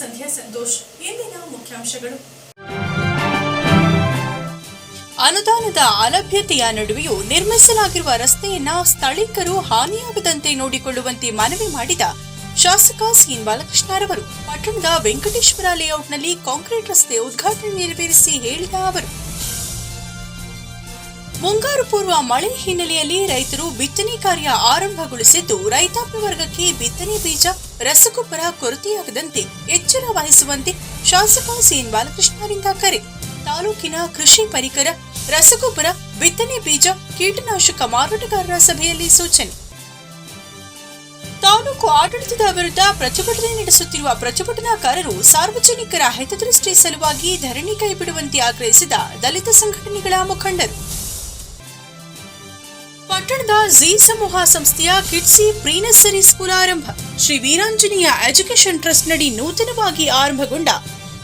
ಸಂಧ್ಯಾ ಸಂತೋಷ್ ಇಂದಿನ ಮುಖ್ಯಾಂಶಗಳು. ಅನುದಾನದ ಅಲಭ್ಯತೆಯ ನಡುವೆಯೂ ನಿರ್ಮಿಸಲಾಗಿರುವ ರಸ್ತೆಯನ್ನ ಸ್ಥಳೀಕರು ಹಾನಿಯಾಗದಂತೆ ನೋಡಿಕೊಳ್ಳುವಂತೆ ಮನವಿ ಮಾಡಿದ ಶಾಸಕ ಸಿಎನ್ ಬಾಲಕೃಷ್ಣರವರು ಪಟ್ಟಣದ ವೆಂಕಟೇಶ್ವರ ಲೇಔಟ್ನಲ್ಲಿ ಕಾಂಕ್ರೀಟ್ ರಸ್ತೆ ಉದ್ಘಾಟನೆ ನೆರವೇರಿಸಿ ಹೇಳಿದ ಅವರು. ಮುಂಗಾರು ಪೂರ್ವ ಮಳೆ ಹಿನ್ನೆಲೆಯಲ್ಲಿ ರೈತರು ಬಿತ್ತನೆ ಕಾರ್ಯ ಆರಂಭಗೊಳಿಸಿದ್ದು, ರೈತಾಪಿ ವರ್ಗಕ್ಕೆ ಬಿತ್ತನೆ ಬೀಜ, ರಸಗೊಬ್ಬರ ಕೊರತೆಯಾಗದಂತೆ ಎಚ್ಚರ ವಹಿಸುವಂತೆ ಶಾಸಕ ಸಿಎನ್ ಬಾಲಕೃಷ್ಣರಿಂದ ಕರೆ. ತಾಲೂಕಿನ ಕೃಷಿ ಪರಿಕರ, ರಸಗೊಬ್ಬರ, ಬಿತ್ತನೆ ಬೀಜ, ಕೀಟನಾಶಕ ಮಾರಾಟಗಾರರ ಸಭೆಯಲ್ಲಿ ಸೂಚನೆ. ತಾಲೂಕು ಆಡಳಿತದ ವಿರುದ್ಧ ಪ್ರತಿಭಟನೆ ನಡೆಸುತ್ತಿರುವ ಪ್ರತಿಭಟನಾಕಾರರು ಸಾರ್ವಜನಿಕರ ಹಿತದೃಷ್ಟಿ ಸಲುವಾಗಿ ಧರಣಿ ಕೈಬಿಡುವಂತೆ ಆಗ್ರಹಿಸಿದ ದಲಿತ ಸಂಘಟನೆಗಳ ಮುಖಂಡರು. ಪಟ್ಟಣದ ಜಿ ಸಮೂಹ ಸಂಸ್ಥೆಯ ಕಿಡ್ಸಿ ಪ್ರೀ ನರ್ಸರಿ ಸ್ಕೂಲ್ ಆರಂಭ ಶ್ರೀ ವೀರಾಂಜನೇಯ ಎಜುಕೇಶನ್ ಟ್ರಸ್ಟ್ ನಡಿ ನೂತನವಾಗಿ ಆರಂಭಗೊಂಡ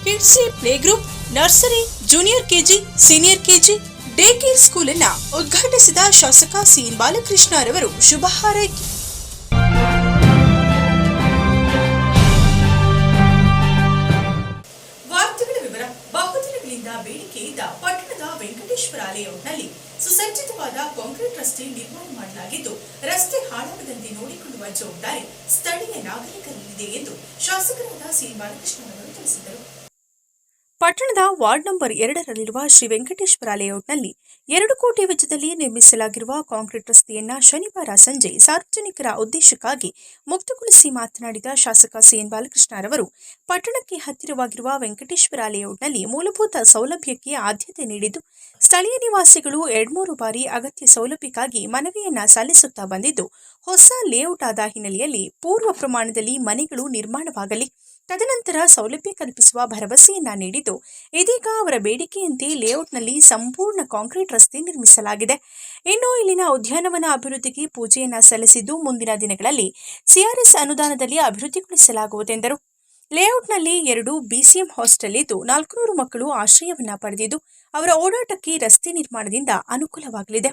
Kidzee play group nursery, junior KG, senior KG, day care school ಅನ್ನ ಉದ್ಘಾಟಿಸಿದ ಶಾಸಕ ಸಿ ಬಾಲಕೃಷ್ಣ ರವರು ಶುಭ ಹಾರೈಕೆ. ಮಾಡಲಾಗಿದ್ದು ರಸ್ತೆ ಹಾಳಾಗದಂತೆ ನೋಡಿಕೊಳ್ಳುವ ಜವಾಬ್ದಾರಿ ಸ್ಥಳೀಯ ನಾಗರಿಕರಲ್ಲಿದೆ ಎಂದು ಶಾಸಕರಾದ ಸಿ. ಬಾಲಕೃಷ್ಣ ಅವರು ತಿಳಿಸಿದರು. ಪಟ್ಟಣದ ವಾರ್ಡ್ ನಂಬರ್ ಎರಡರಲ್ಲಿರುವ ಶ್ರೀ ವೆಂಕಟೇಶ್ವರ ಲೇಔಟ್ನಲ್ಲಿ ಎರಡು ಕೋಟಿ ವೆಚ್ಚದಲ್ಲಿ ನಿರ್ಮಿಸಲಾಗಿರುವ ಕಾಂಕ್ರೀಟ್ ರಸ್ತೆಯನ್ನ ಶನಿವಾರ ಸಂಜೆ ಸಾರ್ವಜನಿಕರ ಉದ್ದೇಶಕ್ಕಾಗಿ ಮುಕ್ತಗೊಳಿಸಿ ಮಾತನಾಡಿದ ಶಾಸಕ ಸಿಎನ್ ಬಾಲಕೃಷ್ಣರವರು ಪಟ್ಟಣಕ್ಕೆ ಹತ್ತಿರವಾಗಿರುವ ವೆಂಕಟೇಶ್ವರ ಲೇಔಟ್ನಲ್ಲಿ ಮೂಲಭೂತ ಸೌಲಭ್ಯಕ್ಕೆ ಆದ್ಯತೆ ನೀಡಿದ್ದು, ಸ್ಥಳೀಯ ನಿವಾಸಿಗಳು ಎರಡ್ಮೂರು ಬಾರಿ ಅಗತ್ಯ ಸೌಲಭ್ಯಕ್ಕಾಗಿ ಮನವಿಯನ್ನ ಸಲ್ಲಿಸುತ್ತಾ ಬಂದಿದ್ದು, ಹೊಸ ಲೇಔಟ್ ಆದ ಹಿನ್ನೆಲೆಯಲ್ಲಿ ಪೂರ್ವ ಪ್ರಮಾಣದಲ್ಲಿ ಮನೆಗಳು ನಿರ್ಮಾಣವಾಗಲಿ ತದನಂತರ ಸೌಲಭ್ಯ ಕಲ್ಪಿಸುವ ಭರವಸೆಯನ್ನ ನೀಡಿದ್ದು, ಇದೀಗ ಅವರ ಬೇಡಿಕೆಯಂತೆ ಲೇಔಟ್ನಲ್ಲಿ ಸಂಪೂರ್ಣ ಕಾಂಕ್ರೀಟ್ ರಸ್ತೆ ನಿರ್ಮಿಸಲಾಗಿದೆ. ಇನ್ನು ಇಲ್ಲಿನ ಉದ್ಯಾನವನ ಅಭಿವೃದ್ಧಿಗೆ ಪೂಜೆಯನ್ನ ಸಲ್ಲಿಸಿದ್ದು ಮುಂದಿನ ದಿನಗಳಲ್ಲಿ ಸಿಆರ್ಎಸ್ ಅನುದಾನದಲ್ಲಿ ಅಭಿವೃದ್ಧಿಗೊಳಿಸಲಾಗುವುದೆಂದರು ಲೇಔಟ್ನಲ್ಲಿ ಎರಡು ಬಿಸಿಎಂ ಹಾಸ್ಟೆಲ್ ಇದ್ದು, ನಾಲ್ಕುನೂರು ಮಕ್ಕಳು ಆಶ್ರಯವನ್ನ ಪಡೆದಿದ್ದು, ಅವರ ಓಡಾಟಕ್ಕೆ ರಸ್ತೆ ನಿರ್ಮಾಣದಿಂದ ಅನುಕೂಲವಾಗಲಿದೆ.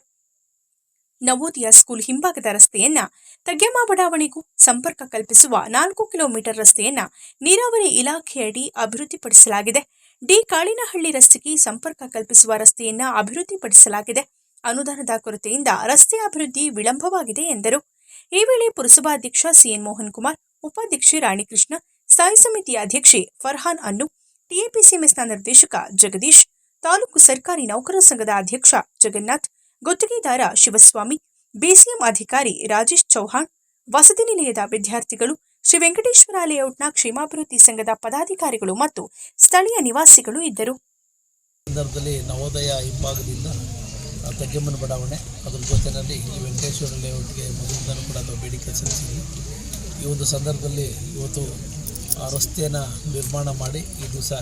ನವೋದಯ ಸ್ಕೂಲ್ ಹಿಂಭಾಗದ ರಸ್ತೆಯನ್ನ ತಗ್ಯಮ್ಮ ಬಡಾವಣೆಗೂ ಸಂಪರ್ಕ ಕಲ್ಪಿಸುವ ನಾಲ್ಕು ಕಿಲೋಮೀಟರ್ ರಸ್ತೆಯನ್ನ ನೀರಾವರಿ ಇಲಾಖೆಯಡಿ ಅಭಿವೃದ್ಧಿಪಡಿಸಲಾಗಿದೆ. ಡಿ ಕಾಳಿನಹಳ್ಳಿ ರಸ್ತೆಗೆ ಸಂಪರ್ಕ ಕಲ್ಪಿಸುವ ರಸ್ತೆಯನ್ನ ಅಭಿವೃದ್ಧಿಪಡಿಸಲಾಗಿದೆ. ಅನುದಾನದ ಕೊರತೆಯಿಂದ ರಸ್ತೆ ಅಭಿವೃದ್ಧಿ ವಿಳಂಬವಾಗಿದೆ ಎಂದರು. ಈ ವೇಳೆ ಪುರಸಭಾಧ್ಯಕ್ಷ ಸಿಎನ್ ಮೋಹನ್ ಕುಮಾರ್ ಉಪಾಧ್ಯಕ್ಷೆ ರಾಣಿಕೃಷ್ಣ, ಸ್ಥಾಯಿ ಸಮಿತಿ ಅಧ್ಯಕ್ಷೆ ಫರ್ಹಾನ್ ಅನ್ನು, ಟಿಎಪಿಸಿಎಂಎಸ್ನ ನಿರ್ದೇಶಕ ಜಗದೀಶ್, ತಾಲೂಕು ಸರ್ಕಾರಿ ನೌಕರರ ಸಂಘದ ಅಧ್ಯಕ್ಷ ಜಗನ್ನಾಥ್, ಗುತ್ತಿಗೆದಾರ ಶಿವಸ್ವಾಮಿ ಬಿಸಿಎಂ ಅಧಿಕಾರಿ ರಾಜೇಶ್ ಚೌಹಾಣ್, ವಸತಿ ನಿಲಯದ ವಿದ್ಯಾರ್ಥಿಗಳು, ಶ್ರೀ ವೆಂಕಟೇಶ್ವರ ಲೇಔಟ್ನ ಕ್ಷೇಮಾಭಿವೃದ್ಧಿ ಸಂಘದ ಪದಾಧಿಕಾರಿಗಳು ಮತ್ತು ಸ್ಥಳೀಯ ನಿವಾಸಿಗಳು ಇದ್ದರು. ಸಂದರ್ಭದಲ್ಲಿ ನವೋದಯ ಹಿಂಭಾಗದಿಂದ ತಗ್ಗಮ್ಮನ ಬಡಾವಣೆ, ಅದರ ಜೊತೆಯಲ್ಲಿ ಈ ವೆಂಕಟೇಶ್ವರ ಲೇಔಟ್ಗೆ ಮೊದಲಿಂದಲೂ ಕೂಡ ನಾವು ಬೇಡಿಕೆ ಸಲ್ಲಿಸಿದ್ವಿ. ಈ ಒಂದು ಸಂದರ್ಭದಲ್ಲಿ ಇವತ್ತು ಆ ರಸ್ತೆಯನ್ನು ನಿರ್ಮಾಣ ಮಾಡಿ ಈ ದಿವಸ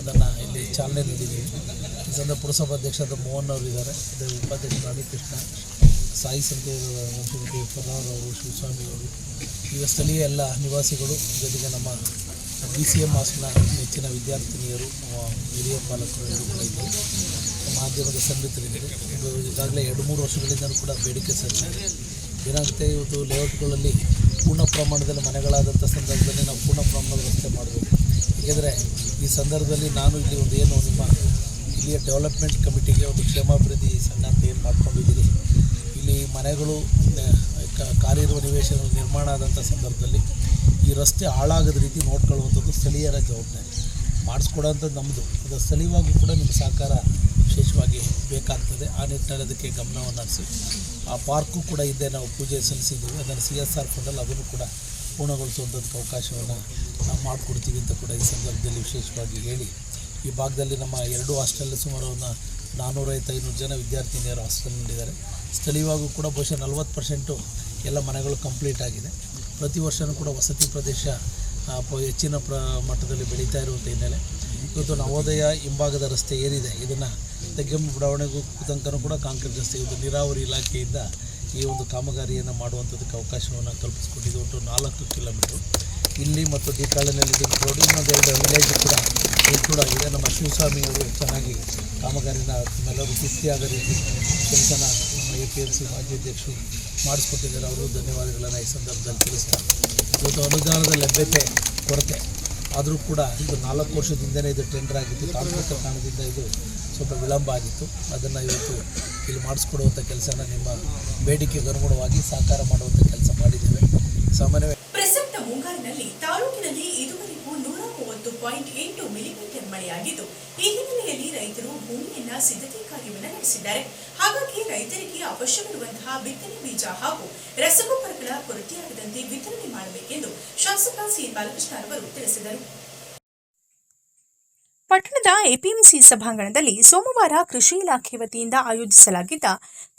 ಅದನ್ನು ಇಲ್ಲಿ ಚಾಲನೆ ನೀಡಿದ್ದೀವಿ. ಈ ಸಂದರ್ಭ ಪುರಸಭಾಧ್ಯಕ್ಷರಾದ ಮೋಹನ್ ಅವರು ಇದ್ದಾರೆ. ಅದೇ ಉಪಾಧ್ಯಕ್ಷ ರಾಣಿಕೃಷ್ಣ ಸಾಯಿ ಸಂತೆ ಫಲಾರ್ ಅವರು, ಶಿವಸ್ವಾಮಿ ಅವರು, ಈಗ ಸ್ಥಳೀಯ ಎಲ್ಲ ನಿವಾಸಿಗಳು, ಜೊತೆಗೆ ನಮ್ಮ ಬಿ ಸಿ ಎಂ ಹಾಸ್ಟೆಲ್ನ ನೆಚ್ಚಿನ ವಿದ್ಯಾರ್ಥಿನಿಯರು, ನಮ್ಮ ಹಿರಿಯ ಪಾಲಕರು ಇದ್ದರು. ಮಾಧ್ಯಮದ ಸಂಘಟನೆಗಳು. ಇದು ಈಗಾಗಲೇ ಎರಡು ಮೂರು ವರ್ಷಗಳಿಂದಲೂ ಕೂಡ ಬೇಡಿಕೆ ಸಲ್ಲಿಸಿದೆ. ಏನಾಗುತ್ತೆ, ಇವತ್ತು ಲೇಔಟ್ಗಳಲ್ಲಿ ಪೂರ್ಣ ಪ್ರಮಾಣದಲ್ಲಿ ಮನೆಗಳಾದಂಥ ಸಂದರ್ಭದಲ್ಲಿ ನಾವು ಪೂರ್ಣ ಪ್ರಮಾಣದ ರಸ್ತೆ ಮಾಡಬೇಕು. ಏಕೆಂದರೆ ಈ ಸಂದರ್ಭದಲ್ಲಿ ನಾನು ಇಲ್ಲಿ ಒಂದು ಏನು ನಿಮ್ಮ ಇಲ್ಲಿಯ ಡೆವಲಪ್ಮೆಂಟ್ ಕಮಿಟಿಗೆ ಒಂದು ಕ್ಷೇಮಾಭಿವೃದ್ಧಿ ಸಣ್ಣ ಅಂತ ಏನು ಮಾಡ್ಕೊಂಡಿದ್ದೀರಿ? ಮನೆಗಳು ಕ- ಖಾಲಿಯಿರುವ ನಿವೇಶನಗಳು ನಿರ್ಮಾಣ ಆದಂಥ ಸಂದರ್ಭದಲ್ಲಿ ಈ ರಸ್ತೆ ಹಾಳಾಗದ ರೀತಿ ನೋಡ್ಕೊಳ್ಳುವಂಥದ್ದು ಸ್ಥಳೀಯರ ಜವಾಬ್ದಾರಿ. ಮಾಡಿಸ್ಕೊಡೋಂಥದ್ದು ನಮ್ಮದು ಅದರ ಸ್ಥಳೀಯವಾಗಿ ಕೂಡ ನಿಮ್ಮ ಸಹಕಾರ ವಿಶೇಷವಾಗಿ ಬೇಕಾಗ್ತದೆ. ಆ ನಿಟ್ಟಿನಲ್ಲಿ ಅದಕ್ಕೆ ಗಮನವನ್ನು ಹರಿಸಿ. ಆ ಪಾರ್ಕು ಕೂಡ ಇದ್ದೇ ನಾವು ಪೂಜೆ ಸಲ್ಲಿಸಿದ್ದೀವಿ. ಅದನ್ನು ಸಿ ಎಸ್ ಆರ್ ಫಂಡಲ್ಲಿ ಅದನ್ನು ಕೂಡ ಪೂರ್ಣಗೊಳಿಸುವಂಥದ್ದು ಅವಕಾಶವನ್ನು ನಾವು ಮಾಡಿಕೊಡ್ತೀವಿ ಅಂತ ಕೂಡ ಈ ಸಂದರ್ಭದಲ್ಲಿ ವಿಶೇಷವಾಗಿ ಹೇಳಿ. ಈ ಭಾಗದಲ್ಲಿ ನಮ್ಮ ಎರಡು ಹಾಸ್ಟೆಲ್ ಸುಮಾರು ಒಂದು ಐನೂರು ಜನ ವಿದ್ಯಾರ್ಥಿನಿಯರು ಹಾಸ್ಟೆಲ್ನಲ್ಲಿದ್ದಾರೆ ಸ್ಥಳೀಯವಾಗೂ ಕೂಡ ಬಹುಶಃ ನಲವತ್ತು ಪರ್ಸೆಂಟು ಎಲ್ಲ ಮನೆಗಳು ಕಂಪ್ಲೀಟ್ ಆಗಿದೆ. ಪ್ರತಿ ವರ್ಷವೂ ಕೂಡ ವಸತಿ ಪ್ರದೇಶ ಹೆಚ್ಚಿನ ಪ್ರ, ಮಟ್ಟದಲ್ಲಿ ಬೆಳೀತಾ ಇರುವಂಥ ಹಿನ್ನೆಲೆ. ಇವತ್ತು ನವೋದಯ ಹಿಂಭಾಗದ ರಸ್ತೆ ಏನಿದೆ, ಇದನ್ನು ತೆಗ್ಗೆಮ್ಮ ಬಡಾವಣೆಗೂ ತನಕನೂ ಕೂಡ ಕಾಂಕ್ರೀಟ್ ರಸ್ತೆ. ಇವತ್ತು ನೀರಾವರಿ ಇಲಾಖೆಯಿಂದ ಈ ಒಂದು ಕಾಮಗಾರಿಯನ್ನು ಮಾಡುವಂಥದಕ್ಕೆ ಅವಕಾಶವನ್ನು ಕಲ್ಪಿಸಿಕೊಟ್ಟಿದ್ದು ಒಟ್ಟು ನಾಲ್ಕು ಕಿಲೋಮೀಟ್ರು. ಇಲ್ಲಿ ಮತ್ತು ಡಿ ಕಾಳಿನಲ್ಲಿ ಲಿಂಕ್ ರೋಡ್ ಇನ್ನೊಂದು ಎರಡು ವಿಲೇಜ್ ಕೂಡ ಇನ್ಕ್ಲೂಡ್ ಆಗಿದೆ ನಮ್ಮ ಶಿವಸ್ವಾಮಿಯವರು ಚೆನ್ನಾಗಿ ಕಾಮಗಾರಿನ ನಮ್ಮೆಲ್ಲರೂ ತೃಪ್ತಿಯಾದ ರೀತಿ ಕೆಲಸನ ಎ ಪಿ ಎಂ ಸಿ ಮಾಜಿ ಅಧ್ಯಕ್ಷರು ಮಾಡಿಸ್ಕೊಟ್ಟಿದ್ದಾರೆ. ಅವರು ಧನ್ಯವಾದಗಳನ್ನು ಈ ಸಂದರ್ಭದಲ್ಲಿ ತಿಳಿಸ್ತಾರೆ. ಇವತ್ತು ಅನುದಾನದ ಲಭ್ಯತೆ, ಕೊರತೆ ಆದರೂ ಕೂಡ ಇದು ನಾಲ್ಕು ವರ್ಷದಿಂದಲೇ ಇದು ಟೆಂಡರ್ ಆಗಿತ್ತು. ತಾಂತ್ರಿಕ ಕಾರಣದಿಂದ ಇದು ಸ್ವಲ್ಪ ವಿಳಂಬ ಆಗಿತ್ತು. ಅದನ್ನು ಇವತ್ತು ಇಲ್ಲಿ ಮಾಡಿಸ್ಕೊಡುವಂಥ ಕೆಲಸನ ನಿಮ್ಮ ಬೇಡಿಕೆಗೆ ಅನುಗುಣವಾಗಿ ಸಹಕಾರ ಮಾಡುವಂಥ ಕೆಲಸ ಮಾಡಿದ್ದೇವೆ. ಸಾಮಾನ್ಯವಾಗಿ ಪ್ರಸಕ್ತ ಮುಂಗಾರಿನಲ್ಲಿ ತಾಲೂಕಿನಲ್ಲಿ ಇದುವರೆಗೂ ನೂರ ಮೂವತ್ತು ಪಾಯಿಂಟ್ ಈ ಹಿನ್ನೆಲೆಯಲ್ಲಿ ರೈತರು ಭೂಮಿಯನ್ನ ಸಿದ್ಧತೆ ಕಾರ್ಯವನ್ನು ನಡೆಸಿದ್ದಾರೆ. ಹಾಗಾಗಿ ರೈತರಿಗೆ ಅವಶ್ಯವಿರುವಂತಹ ಬಿತ್ತನೆ ಬೀಜ ಹಾಗೂ ರಸಗೊಬ್ಬರಗಳ ಕೊರತೆಯಾಗದಂತೆ ವಿತರಣೆ ಮಾಡಬೇಕೆಂದು ಶಾಸಕ ಸಿ ಬಾಲಕೃಷ್ಣ ಅವರು ತಿಳಿಸಿದರು. ಪಟ್ಟಣದ ಎಪಿಎಂಸಿ ಸಭಾಂಗಣದಲ್ಲಿ ಸೋಮವಾರ ಕೃಷಿ ಇಲಾಖೆ ವತಿಯಿಂದ ಆಯೋಜಿಸಲಾಗಿದ್ದ